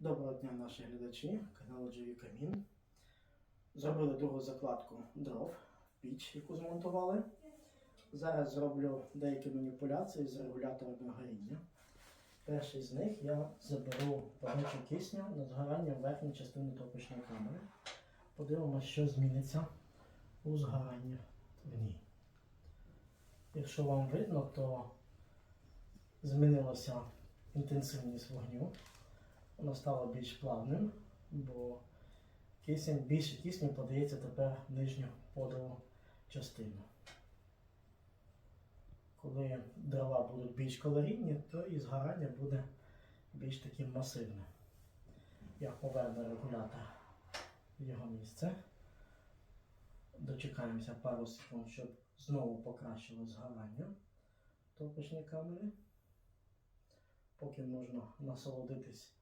Доброго дня, наші глядачі каналу Живі Камін. Зробили другу закладку дров піч, яку змонтували. Зараз зроблю деякі маніпуляції з регуляторами горіння. Перший з них я заберу подачу кисню на згорання верхньої частини топочної камери. Подивимося, що зміниться у згоранні в ній. Якщо вам видно, то змінилася інтенсивність вогню. Воно стало більш плавним, бо кисень, більше кисню подається тепер в нижню подову частину. Коли дрова будуть більш калорійні, то і згорання буде більш таким масивним. Я поверну регулятор в його місце. Дочекаємося пару секунд, щоб знову покращило згорання топочної камери. Поки можна насолодитись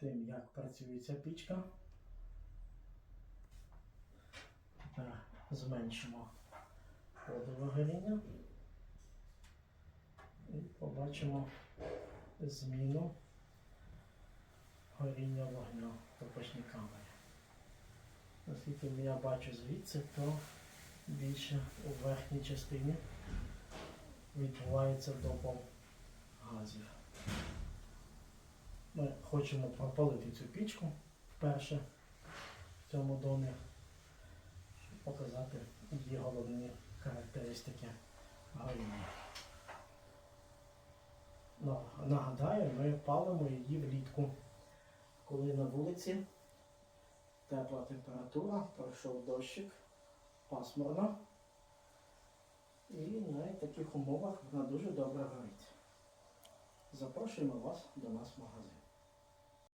тим, як працює ця пічка. Тепер зменшимо подове горіння і побачимо зміну горіння вогню в топочній камері. Наскільки я бачу звідси, то більше у верхній частині відбувається допал газів. Ми хочемо пропалити цю пічку вперше в цьому домі, щоб показати її головні характеристики горіння. Нагадаю, ми палимо її влітку, коли на вулиці тепла температура, пройшов дощик, пасмурно. І на таких умовах вона дуже добре горить. Запрошуємо вас до нас в магазин.